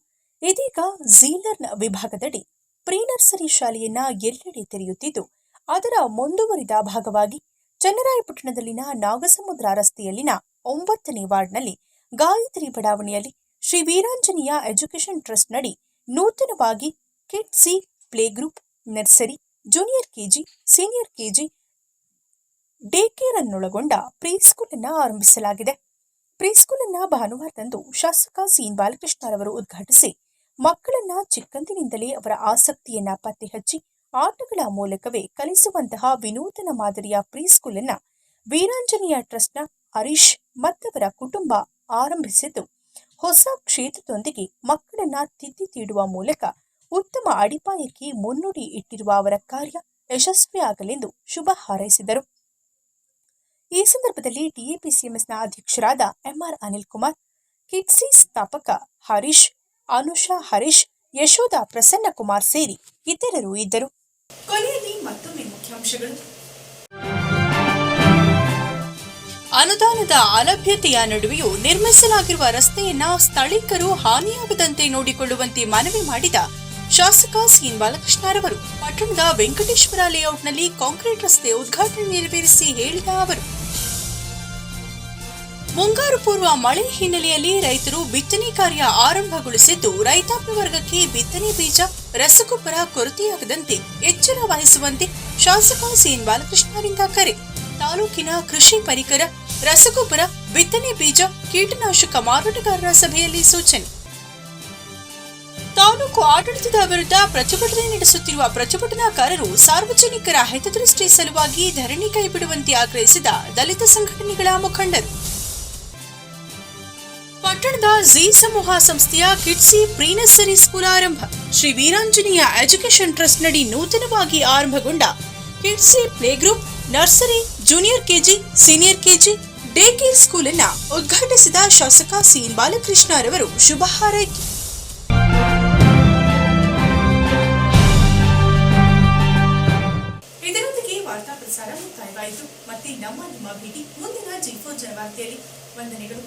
ಇದೀಗ ಝೀಲರ್ನ ವಿಭಾಗದಡಿ ಪ್ರೀ ನರ್ಸರಿ ಶಾಲೆಯನ್ನ ಎಲ್ಲೆಡೆ ತೆರೆಯುತ್ತಿದ್ದು, ಅದರ ಮುಂದುವರಿದ ಭಾಗವಾಗಿ ಚನ್ನರಾಯಪಟ್ಟಣದಲ್ಲಿನ ನಾಗಸಮುದ್ರ ರಸ್ತೆಯಲ್ಲಿನ ಒಂಬತ್ತನೇ ವಾರ್ಡ್ನಲ್ಲಿ ಗಾಯತ್ರಿ ಬಡಾವಣೆಯಲ್ಲಿ ಶ್ರೀ ವೀರಾಂಜನೇಯ ಎಜುಕೇಷನ್ ಟ್ರಸ್ಟ್ ನಡಿ ನೂತನವಾಗಿ Kidzee play group nursery junior KG senior KG day care ಅನ್ನೊಳಗೊಂಡ preschool ಅನ್ನ ಆರಂಭಿಸಲಾಗಿದೆ. ಪ್ರೀಸ್ಕೂಲ್ ಅನ್ನ ಭಾನುವಾರದಂದು ಶಾಸಕ ಸೀನ್ ಬಾಲಕೃಷ್ಣರವರು ಉದ್ಘಾಟಿಸಿ ಮಕ್ಕಳನ್ನ ಚಿಕ್ಕಂದಿನಿಂದಲೇ ಅವರ ಆಸಕ್ತಿಯನ್ನ ಪತ್ತೆ ಹಚ್ಚಿ ಆಟಗಳ ಮೂಲಕವೇ ಕಲಿಸುವಂತಹ ವಿನೂತನ ಮಾದರಿಯ ಪ್ರೀಸ್ಕೂಲ್ ಅನ್ನ ವೀರಾಂಜನೇಯ ಟ್ರಸ್ಟ್ನ ಹರೀಶ್ ಮತ್ತವರ ಕುಟುಂಬ ಆರಂಭಿಸಿದ್ದು. ಹೊಸ ಕ್ಷೇತ್ರದೊಂದಿಗೆ ಮಕ್ಕಳನ್ನ ತಿದ್ದಿ ತೀಡುವ ಮೂಲಕ ಉತ್ತಮ ಅಡಿಪಾಯಕ್ಕೆ ಮುನ್ನುಡಿ ಇಟ್ಟಿರುವ ಅವರ ಕಾರ್ಯ ಯಶಸ್ವಿಯಾಗಲೆಂದು ಶುಭ ಹಾರೈಸಿದರು. ಈ ಸಂದರ್ಭದಲ್ಲಿ ಡಿಎಪಿಸಿಎಂಎಸ್ನ ಅಧ್ಯಕ್ಷರಾದ ಎಂಆರ್ ಅನಿಲ್ ಕುಮಾರ್ ಕಿಟ್ಸಿ ಸ್ಥಾಪಕ ಹರೀಶ್ ಅನುಷಾ ಹರೀಶ್ ಯಶೋಧ ಪ್ರಸನ್ನ ಕುಮಾರ್ ಸೇರಿ ಇತರರು ಇದ್ದರು. ಕೊನೆಯಲ್ಲಿ ಮತ್ತೊಮ್ಮೆ ಮುಖ್ಯಾಂಶಗಳು. ಅನುದಾನದ ಅಲಭ್ಯತೆಯ ನಡುವೆಯೂ ನಿರ್ಮಿಸಲಾಗಿರುವ ರಸ್ತೆಯನ್ನ ಸ್ಥಳೀಕರು ಹಾನಿಯಾಗದಂತೆ ನೋಡಿಕೊಳ್ಳುವಂತೆ ಮನವಿ ಮಾಡಿದ ಶಾಸಕ ಸಿಎನ್ ಬಾಲಕೃಷ್ಣರವರು ಪಟ್ಟಣದ ವೆಂಕಟೇಶ್ವರ ಲೇಔಟ್ನಲ್ಲಿ ಕಾಂಕ್ರೀಟ್ ರಸ್ತೆ ಉದ್ಘಾಟನೆ ನೆರವೇರಿಸಿ ಹೇಳಿದ ಅವರು. ಮುಂಗಾರು ಪೂರ್ವ ಮಳೆ ಹಿನ್ನೆಲೆಯಲ್ಲಿ ರೈತರು ಬಿತ್ತನೆ ಕಾರ್ಯ ಆರಂಭಗೊಳಿಸಿದ್ದು, ರೈತಾಪಿ ವರ್ಗಕ್ಕೆ ಬಿತ್ತನೆ ಬೀಜ, ರಸಗೊಬ್ಬರ ಕೊರತೆಯಾಗದಂತೆ ಎಚ್ಚರ ವಹಿಸುವಂತೆ ಶಾಸಕ ಸಿಎನ್ ಬಾಲಕೃಷ್ಣರಿಂದ ಕರೆ. ತಾಲೂಕಿನ ಕೃಷಿ ಪರಿಕರ, ರಸಗೊಬ್ಬರ, ಬಿತ್ತನೆ ಬೀಜ, ಕೀಟನಾಶಕ ಮಾರಾಟಗಾರರ ಸಭೆಯಲ್ಲಿ ಸೂಚನೆ. ತಾಲೂಕು ಆಡಳಿತದ ವಿರುದ್ಧ ಪ್ರತಿಭಟನೆ ನಡೆಸುತ್ತಿರುವ ಪ್ರತಿಭಟನಾಕಾರರು ಸಾರ್ವಜನಿಕರ ಹಿತದೃಷ್ಟಿ ಸಲುವಾಗಿ ಧರಣಿ ಕೈಬಿಡುವಂತೆ ಆಗ್ರಹಿಸಿದ ದಲಿತ ಸಂಘಟನೆಗಳ ಮುಖಂಡರು. ಪಟ್ಟಣದ ಜಿ ಸಮೂಹ ಸಂಸ್ಥೆಯ ಕಿಡ್ಸಿ ಪ್ರೀ ನರ್ಸರಿ ಸ್ಕೂಲ್ ಆರಂಭ. ಶ್ರೀ ವೀರಾಂಜನೇಯ ಎಜುಕೇಷನ್ ಟ್ರಸ್ಟ್ ನಡಿ ನೂತನವಾಗಿ ಆರಂಭಗೊಂಡ Kidzee play group nursery, junior KG, senior KG day care school ಅನ್ನ ಉದ್ಘಾಟಿಸಿದ ಶಾಸಕ ಸಿ ಬಾಲಕೃಷ್ಣ ರವರು ಶುಭ ಹಾರೈಕೆ. ನಮ್ಮ ನಿಮ್ಮ ಭೇಟಿ ಮುಂದಿನ ಜಿ ಫೋರ್ ವಂದನೆಗಳು.